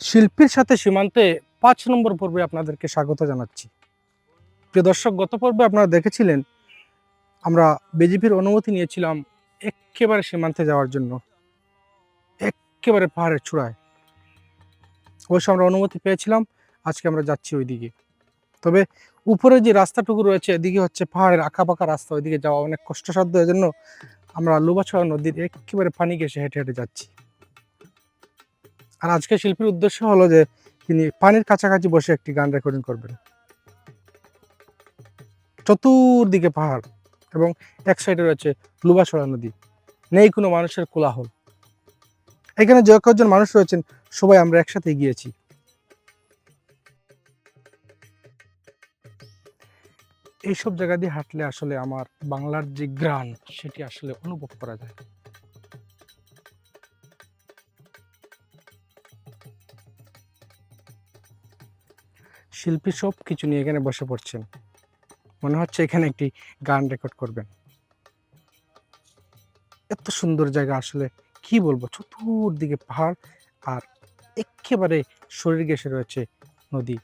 শিল্পীর সাথে সীমান্তে পাঁচ নম্বর পর্বে আপনাদেরকে স্বাগত জানাচ্ছি। প্রিয় দর্শক, গত পর্বে আপনারা দেখেছিলেন, আমরা বিজেপির অনুমতি নিয়েছিলাম একেবারে সীমান্তে যাওয়ার জন্য, একেবারে পাহাড়ের চূড়ায়। অবশ্য আমরা অনুমতি পেয়েছিলাম, আজকে আমরা যাচ্ছি ওইদিকে। তবে উপরে যে রাস্তাটুকু রয়েছে, এদিকে হচ্ছে পাহাড়ের আঁকাপাকা রাস্তা, ওইদিকে যাওয়া অনেক কষ্টসাধ্য। এর জন্য আমরা লুবাছড়া নদীর একেবারে পানি ঘেসে হেঁটে হেঁটে যাচ্ছি। আর আজকে শিল্পীর উদ্দেশ্য হলো যে তিনি পানির কাছাকাছি বসে একটি গান রেকর্ডিং করবেন। চতুর্দিকে পাহাড় এবং এক সাইডে রয়েছে লুবাছড়া নদী। নেই কোনো মানুষের কোলাহল। এখানে যে কয়েকজন মানুষ রয়েছেন, সবাই আমরা একসাথে গিয়েছি এইসব জায়গা দিয়ে হাঁটলে আসলে আমার বাংলার যে গ্রান সেটি আসলে অনুভব করা যায়। শিল্পী সব কিছু নিয়ে এখানে বসে পড়ছেন। মনে হচ্ছে এখানে একটি গান রেকর্ড করবেন। এত সুন্দর জায়গা আসলে কি বলব? চতুর্দিকে পাহাড় আর একেবারে শরীর গেসে রয়েছে নদী।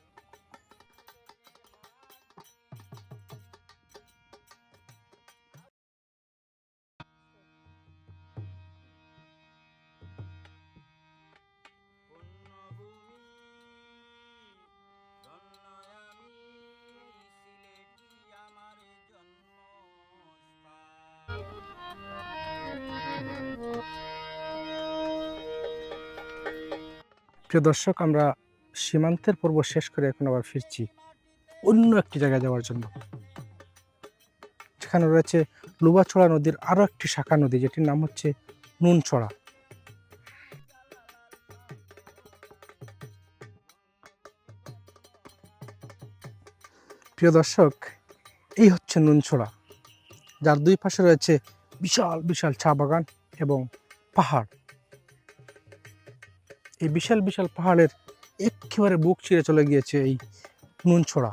প্রিয় দর্শক, আমরা সীমান্তের পর্ব শেষ করে এখন আবার ফিরছি অন্য একটি জায়গায় যাওয়ার জন্য। সেখানে রয়েছে লুবাছড়া নদীর আরও একটি শাখা নদী, যেটির নাম হচ্ছে নুনছড়া প্রিয় দর্শক, এই হচ্ছে নুনছড়া যার দুই পাশে রয়েছে বিশাল বিশাল চা বাগান এবং পাহাড়। এই বিশাল বিশাল পাহাড়ের একেবারে বুক চিরে চলে গিয়েছে এই নুনছড়া।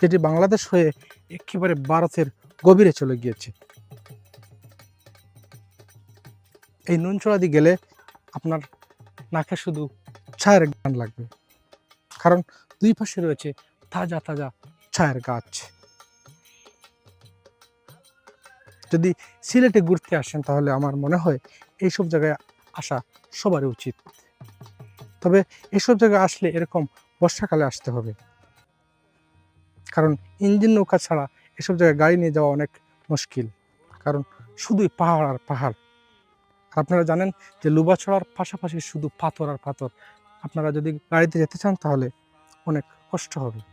যেটি বাংলাদেশ হয়ে একেবারে ভারতের গভীরে চলে গিয়েছে। এই নুনছড়া দিয়ে গেলে আপনার নাকে শুধু ছায়ের গান লাগবে। কারণ দুই পাশে রয়েছে তাজা তাজা ছায়ের গাছ। যদি সিলেটে ঘুরতে আসেন, তাহলে আমার মনে হয় এইসব জায়গায় আসা সবারই উচিত। তবে এসব জায়গায় আসলে এরকম বর্ষাকালে আসতে হবে। কারণ ইঞ্জিন নৌকা ছাড়া এসব জায়গায় গাড়ি নিয়ে যাওয়া অনেক মুশকিল। কারণ শুধুই পাহাড় আর পাহাড়। আর আপনারা জানেন যে লুবাছড়ার পাশাপাশি শুধু পাথর আর পাথর। আপনারা যদি গাড়িতে যেতে চান, তাহলে অনেক কষ্ট হবে।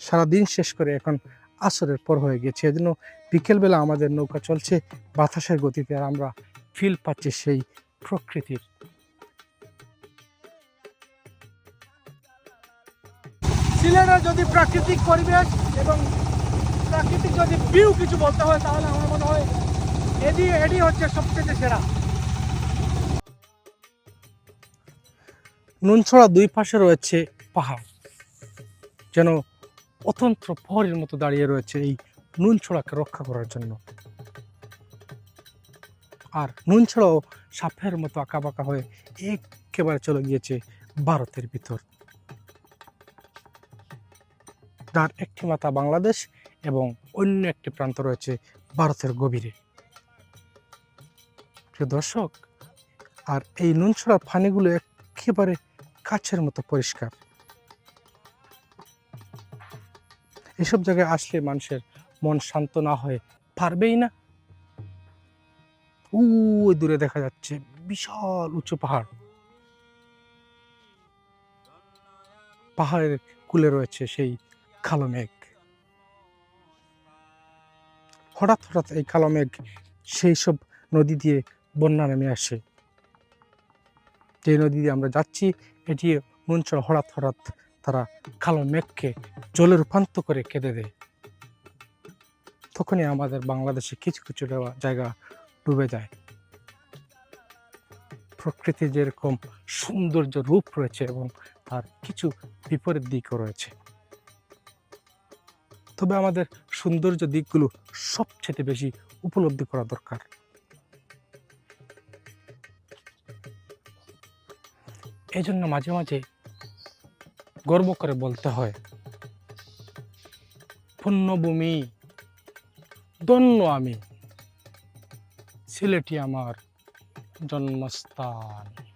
সারাদিন শেষ করে এখন আসরের পর হয়ে গেছে। এজন্য বিকেলবেলা আমাদের নৌকা চলছে বাতাসের গতিতে আর আমরা ফিল পাচ্ছি সেই প্রকৃতির। সিলেটের যদি প্রাকৃতিক পরিবেশ এবং প্রাকৃতিক যদি ভিউ কিছু বলতে হয় তাহলে আমার মনে হয় এডি এডি হচ্ছে সবচেয়ে সেরা। নুনছড়া দুই পাশে রয়েছে পাহাড়। যেন অতন্ত্র প্রহরীর মতো দাঁড়িয়ে রয়েছে এই নুনছড়াকে রক্ষা করার জন্য। আর নুনছড়াও সাপের মতো আঁকা আঁকাবাঁকা হয়ে একেবারে চলে গিয়েছে ভারতের ভিতর। তার একটি মাথা বাংলাদেশ এবং অন্য একটি প্রান্ত রয়েছে ভারতের গভীরে। প্রিয় দর্শক, আর এই নুন নুনছড়ার পানিগুলো একেবারে কাছের মতো পরিষ্কার। এসব জায়গায় আসলে মানুষের মন শান্ত না হয়ে পারবেই না। ওই দূরে দেখা যাচ্ছে বিশাল উঁচু পাহাড়। পাহাড়ের কুলে রয়েছে সেই কালো মেঘ। হঠাৎ হঠাৎ এই কালো মেঘ সেই সব নদী দিয়ে বন্যা নেমে আসে। যে নদী দিয়ে আমরা যাচ্ছি এটি মঞ্চল হঠাৎ হঠাৎ তারা কালো মেঘকে জলে রূপান্তর করে কেঁদে দেয়। তখনই আমাদের বাংলাদেশে কিছু কিছু জায়গা ডুবে যায়। প্রকৃতির যেরকম সৌন্দর্য রূপ রয়েছে এবং তার কিছু বিপরীত দিকও রয়েছে। তবে আমাদের সৌন্দর্য দিকগুলো সবচেয়ে বেশি উপলব্ধি করা দরকার। এই জন্য মাঝে মাঝে গর্ব করে বলতে হয়। পুণ্যভূমি ধন্য আমি। সিলেটি আমার জন্মস্থান।